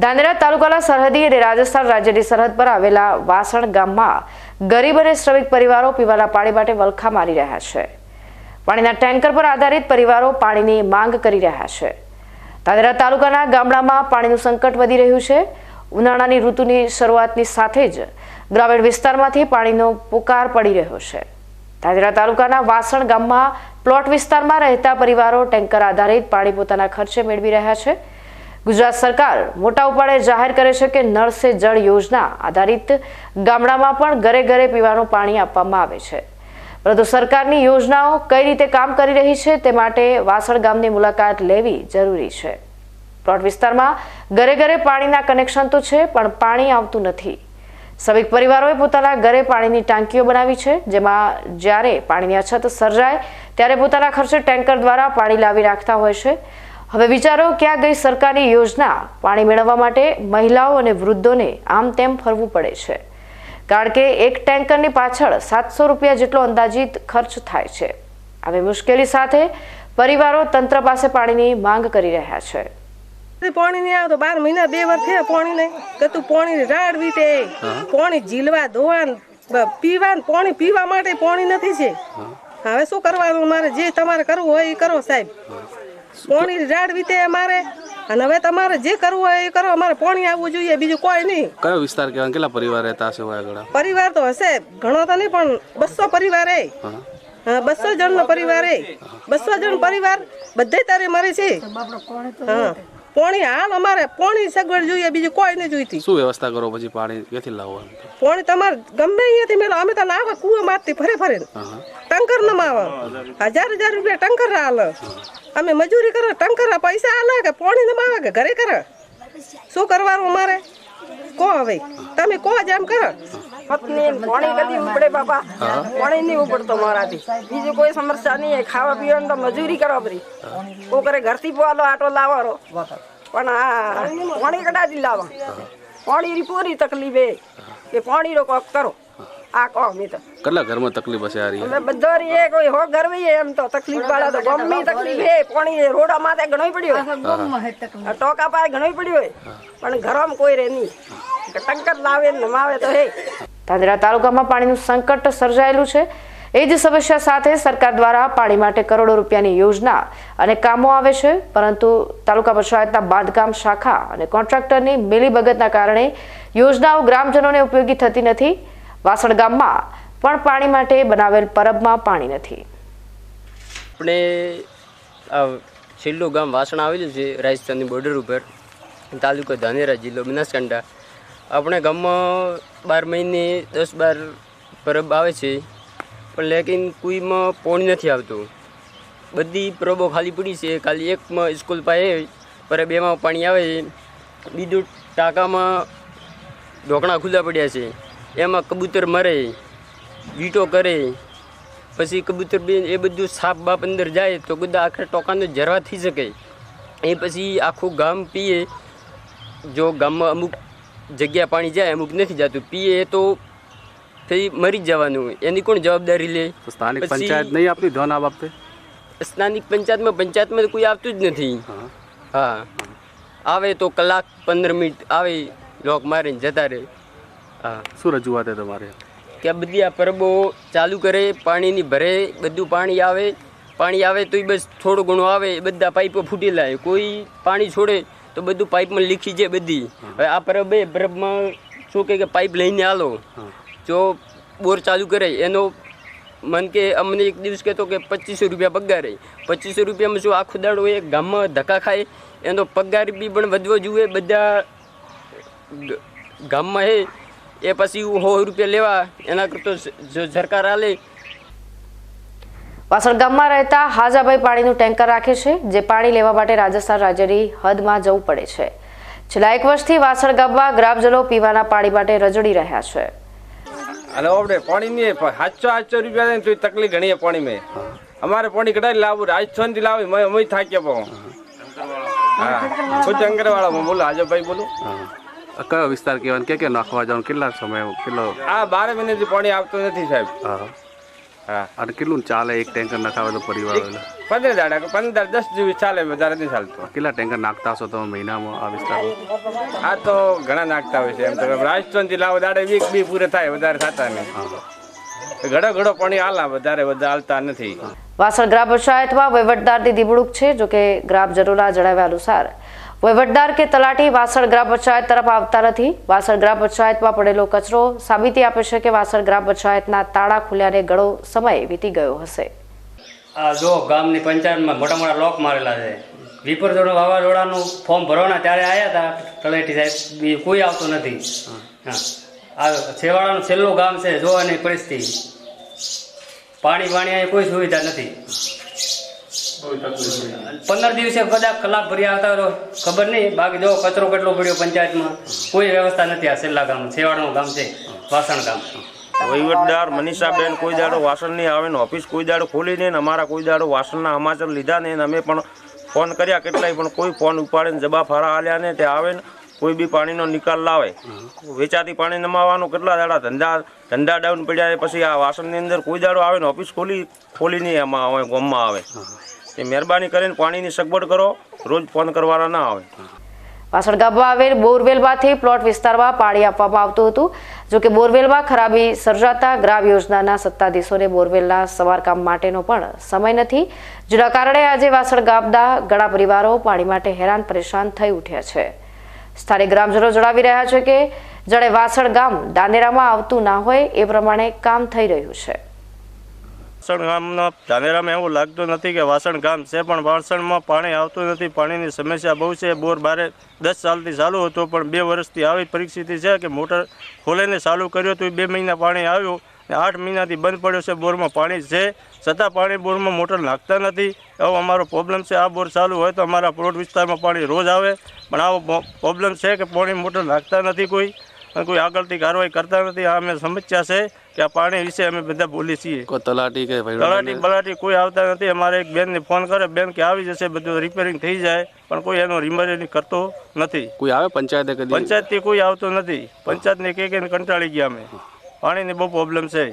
ધાનેરા તાલુકાના સરહદી અને રાજસ્થાન રાજ્યની સરહદ પર આવેલા વાસણ ગામમાં ગરીબ અને શ્રમિક પરિવારો પીવાના પાણી માટે વલખા મારી રહ્યા છે. પાણીના ટેન્કર પર આધારિત પરિવારો પાણીની માંગ કરી રહ્યા છે. ધાનેરા તાલુકાના ગામડામાં પાણીનું સંકટ વધી રહ્યું છે. ઉનાળાની ઋતુની શરૂઆતની સાથે જ ગ્રામીણ વિસ્તારમાંથી પાણીનો પુકાર પડી રહ્યો છે. ધાનેરા તાલુકાના વાસણ ગામમાં પ્લોટ વિસ્તારમાં રહેતા પરિવારો ટેન્કર આધારિત પાણી પોતાના ખર્ચે મેળવી રહ્યા છે. ગુજરાત સરકાર મોટા ઉપાડે જાહેર કરે છે કે નળ સે જળ યોજના આધારિત ગામડામાં પણ ઘરે ઘરે પીવાનું પાણી આપવામાં આવે છે. પરંતુ સરકારની યોજનાઓ કઈ રીતે કામ કરી રહી છે તે માટે વાસણ ગામની મુલાકાત લેવી જરૂરી છે. પ્લોટ વિસ્તારમાં ઘરે ઘરે પાણીના કનેક્શન તો છે, પણ પાણી આવતું નથી. શ્રમિક પરિવારોએ પોતાના ઘરે પાણીની ટાંકીઓ બનાવી છે, જેમાં જ્યારે પાણીની અછત સર્જાય, ત્યારે પોતાના ખર્ચે ટેન્કર દ્વારા પાણી લાવી રાખતા હોય છે. હવે વિચારો ક્યાં ગઈ સરકારી યોજના પાણી મેળવવા માટે મહિલાઓ અને વૃદ્ધોને આમ તેમ ફરવું પડે છે. કારણ કે એક ટેન્કરની પાછળ સાતસો રૂપિયા જેટલો અંદાજિત ખર્ચ થાય છે. આવી મુશ્કેલી સાથે પરિવારો તંત્ર પાસે પાણીની માંગ કરી રહ્યા છે. પાણી નહીં આવતો. બાર મહિના બે વર્ષ થયા પાણી નહીં. કે તું પાણી રાડ વીતે પાણી જીલવા ધોવાન પીવા પીવાન પાણી પીવા માટે પાણી નથી છે. હવે શું કરવાનું? મારે જે તમારે કરવું હોય એ કરો સાહેબ. પાણી ઝાડ વીતે અમારે અને હવે તમારે જે કરવું હોય એ કરો અમારે પોણી આવવું જોઈએ બીજું કોઈ નહીં. કયો વિસ્તાર કહેવાય કેટલા પરિવાર રહેતા હશે આગળ? પરિવાર તો હશે ઘણો તો નહીં પણ બસો પરિવાર એ. હા. બસો જણ નો પરિવાર એ. બસો જણ પરિવાર બધે તારે મરે છે. હા. પાણી હાલ અમારે પાણી સગવડ જોઈએ બીજું કોઈ નહીં જોઈતી. શું વ્યવસ્થા કરો પછી પાણી ક્યાંથી લાવો પાણી તમારે ગમે અહીંયાથી મેળો અમે તો લાવે કુવા મારતી ફરે ફરે. ટંકર ન માવે. હજાર હજાર રૂપિયા ટંકર હાલ. અમે મજૂરી કરે ટંકર પૈસા હાલે કે પાણી ન માવે કે ઘરે કરે? શું કરવાનું અમારે? કો હવે? તમે કો જ એમ કરો. પત્ની પાણી કદી ઉપડે બાપા. પાણી નહીં ઉપડતો મારાથી. બીજું કોઈ સમસ્યા નહીં. ખાવા પીવાની તો મજૂરી કરો બધી કો કરે ઘરથી પોવાલો આટો લાવવાનો. પણ આ પાણી કદાચ પાણી પાણીની પૂરી તકલીફ એ. કે પાણીનો કોક કરો. આ કહો મેં તો કેટલા ઘરમાં તકલીફ હશે આ રહી એટલે બધા રી એ કોઈ હો ઘર એમ તો તકલીફ વાળા તો ગમે તકલીફ હે. પાણી રોડા માથે ઘણોય પડ્યો હોય. આ ટોકા પાસે ઘણોય પડ્યો હોય. પણ ઘરમાં કોઈ રે નહીં. ટંકર લાવે ને નમાવે તો હે. ધાનેરા તાલુકામાં પાણીનું સંકટ સર્જાયેલું છે. એ જ સમસ્યા સાથે સરકાર દ્વારા પાણી માટે કરોડો રૂપિયાની યોજના અને કામો આવે છે, પરંતુ તાલુકા પંચાયતના બાંધકામ શાખા અને કોન્ટ્રાક્ટરની મિલીભગતના કારણે યોજનાઓ ગ્રામજનોને ઉપયોગી થતી નથી. વાસણ ગામમાં પણ પાણી માટે બનાવેલ પરબમાં પાણી નથી. આપણે છેલ્લું ગામ વાસણ આવેલું છે, રાજસ્થાનની બોર્ડર ઉપર, તાલુકો ધાનેરા જિલ્લો બનાસકાંઠા. આપણે ગામમાં બાર મહિને દસ બાર પરબ આવે છે, પણ લેકિન કોઈમાં પોણી નથી આવતું. બધી પરબો ખાલી પડી છે, ખાલી એકમાં સ્કૂલ પાસે પર બેમાં પાણી આવે છે બીજું ટાંકામાં ઢોકણા ખુલ્લા પડ્યા છે, એમાં કબૂતર મરે, વીટો કરે, પછી કબૂતર બેન એ બધું સાપ બાપ અંદર જાય તો બધા આખરે ટોકાનો જરવા થઈ શકે. એ પછી આખું ગામ પીએ, જો ગામમાં અમુક જગ્યા પાણી જાય અમુક નથી જતું. પીએ તો પછી મરી જવાનું. એની કોણ જવાબદારી લે? સ્થાનિક પંચાયત નહીં આપતી ધ્યાન આ બાબતે સ્થાનિક પંચાયતમાં પંચાયતમાં કોઈ આવતું જ નથી. હા. આવે તો કલાક પંદર મિનિટ આવે લોક મારીને જતા રહે. હા. શું રજૂઆત છે તમારે? કે આ બધી આ પરબો ચાલુ કરે પાણીની ભરે બધું પાણી આવે. પાણી આવે તો બસ થોડું ઘણું આવે એ બધા પાઇપો ફૂટી લાય. કોઈ પાણી છોડે તો બધું પાઇપમાં લીખી જાય બધી. હવે આ પરબ એ પરબમાં શું કહે કે પાઇપ લઈને આલો. જો બોર ચાલુ કરે એનો મન કે અમને એક દિવસ કહેતો કે પચીસો રૂપિયા પગાર પચીસો રૂપિયામાં શું આખો દાડો એ ગામમાં ધક્કા ખાય? એનો પગાર બી પણ વધવો જોઈએ બધા ગામમાં હે. એ પછી સો રૂપિયા લેવા એના કરતો જો સરકાર આલે વાસણ ગામમાં રહેતા હાજાભાઈ પાણીનું ટેન્કર રાખે છે જે પાણી લેવા માટે રાજસ્થાન રાજ્યની હદમાં જવું પડે છે. છેલ્લા એક વર્ષથી વાસણ ગામમાં ગ્રામજનો પીવાના પાણી માટે રજડી રહ્યા છે. અને આપણે પાણી નહીં સાતસો સાતસો રૂપિયા તો તકલીફ ઘણી પાણી મેં. અમારે પાણી કઢાઈ લાવવું રાજસ્થાનથી લાવી મેં અમે થાક્યા પાઉં હા. ખુદ અંગરવાળા બોલો હાજરભાઈ બોલો. હા. કયો વિસ્તાર કહેવાય કે કે નાખવા જવાનું કેટલા સમય કેટલો? આ બાર મહિનાથી પાણી આવતું નથી સાહેબ. હા. હા અને કેટલું ચાલે એક ટેન્કર નખાવે તો પરિવાર? પંદર દાડા પંદર દસ જેવી ચાલે વધારે નહીં ચાલતું. કેટલા ટેન્કર નાખતા હશો તમે મહિનામાં આ વિસ્તારમાં? આ તો ઘણા નાખતા હોય છે. એમ તમે રાજસ્થાન જિલ્લા લાવો દાડે વીક બી પૂરે થાય વધારે થતા નહીં. ઘડો ઘડો પાણી આલા વધારે વધારે હાલતા નથી. વાસણ ગ્રામ પંચાયતમાં વહીવટદારની નિમણૂક છે જોકે ગ્રામજનોના જણાવ્યા અનુસાર વહીવટદાર કે તલાટી વાસણ ગ્રામ પંચાયત તરફ આવતા નથી. વાસણ ગ્રામ પંચાયતમાં પડેલો કચરો સાબિતી આપે છે કે વાસણ ગ્રામ પંચાયતના તાળા ખુલ્યાને ઘણો સમય વીતી ગયો હશે. આ જો ગામની પંચાયતમાં મોટા મોટા લોક મારેલા છે. વિપરજોડો વાવાઝોડાનું ફોર્મ ભરવાના ત્યારે આવ્યા હતા. તળેટી સાહેબ બી કોઈ આવતું નથી. હા. આ છેવાડાનું છેલ્લું ગામ છે જોવાની પરિસ્થિતિ. પાણી અહીં કોઈ સુવિધા નથી. પંદર દિવસે કદાચ કલાક ભરી આવતા ખબર નહીં. બાકી જો કચરો કેટલો પડ્યો પંચાયતમાં, કોઈ વ્યવસ્થા નથી. આ છેલ્લા ગામ, છેવાડાનું ગામ છે, વાસણ ગામ. વહીવટદાર મનીષાબેન કોઈ દાડો વાસણ નહીં આવે ને ઓફિસ કોઈ દાડો ખોલી નહીં અમારા કોઈ દાડો વાસણના સમાચાર લીધા નહીં અમે પણ ફોન કર્યા કેટલાય, પણ કોઈ ફોન ઉપાડે ને જબા ફારા આલ્યા ને તે આવે ને કોઈ બી પાણીનો નિકાલ લાવે. વેચાતી પાણી નમાવાનું કેટલા દાડા ધંધા ધંધા ડાઉન પડ્યા પછી આ વાસણની અંદર કોઈ દાડો આવે ને ઓફિસ ખોલી ખોલી નહીં એમાં આવે ગામમાં આવે. એ મહેરબાની કરીને પાણીની સગવડ કરો. રોજ ફોન કરવાના ના આવે. વાસણ ગામમાં આવેલ બોરવેલમાંથી પ્લોટ વિસ્તારમાં પાણી આપવામાં આવતું હતું. જોકે બોરવેલમાં ખરાબી સર્જાતા ગ્રામ યોજનાના સત્તાધીશોને બોરવેલના સમારકામ માટેનો પણ સમય નથી. જેના કારણે આજે વાસણ ગામના ઘણા પરિવારો પાણી માટે હેરાન પરેશાન થઈ ઉઠ્યા છે. સ્થાનિક ગ્રામજનો જણાવી રહ્યા છે કે, જાણે વાસણ ગામ દાનેરામાં આવતું ના હોય એ પ્રમાણે કામ થઈ રહ્યું છે. વાસણ ગામના ધાનેરામાં એવું લાગતું નથી કે વાસણ ગામ છે, પણ વાસણમાં પાણી આવતું નથી. પાણીની સમસ્યા બહુ છે. બોર બારે દસ સાલથી ચાલુ હતો, પણ બે વર્ષથી આવી પરિસ્થિતિ છે કે મોટર ખોલીને ચાલુ કર્યો તો બે મહિના પાણી આવ્યું આઠ મહિનાથી બંધ પડ્યો છે. બોરમાં પાણી છે. છતાં પાણી બોરમાં મોટર નાખતા નથી. એવો અમારો પ્રોબ્લેમ છે. આ બોર ચાલુ હોય તો અમારા પ્લોટ વિસ્તારમાં પાણી રોજ આવે. પણ આવો પ્રોબ્લેમ છે કે પાણી મોટર નાખતા નથી કોઈ. કોઈ આગળથી કાર્યવાહી કરતા નથી. આ અમે સમસ્યા છે કે આ પાણી વિશે અમે બધા બોલીએ છીએ. કોઈ તલાટી કે તલાટી બલાટી કોઈ આવતા નથી. અમારે એક બેનને ફોન કરે બેન કે આવી જશે બધું રિપેરિંગ થઈ જાય. પણ કોઈ એનો રિપેરિંગ કરતો નથી. કોઈ આવે પંચાયત પંચાયતથી કોઈ આવતો નથી. પંચાયતને કે કે કંટાળી ગયા અમે. પાણીની બહુ પ્રોબ્લેમ છે.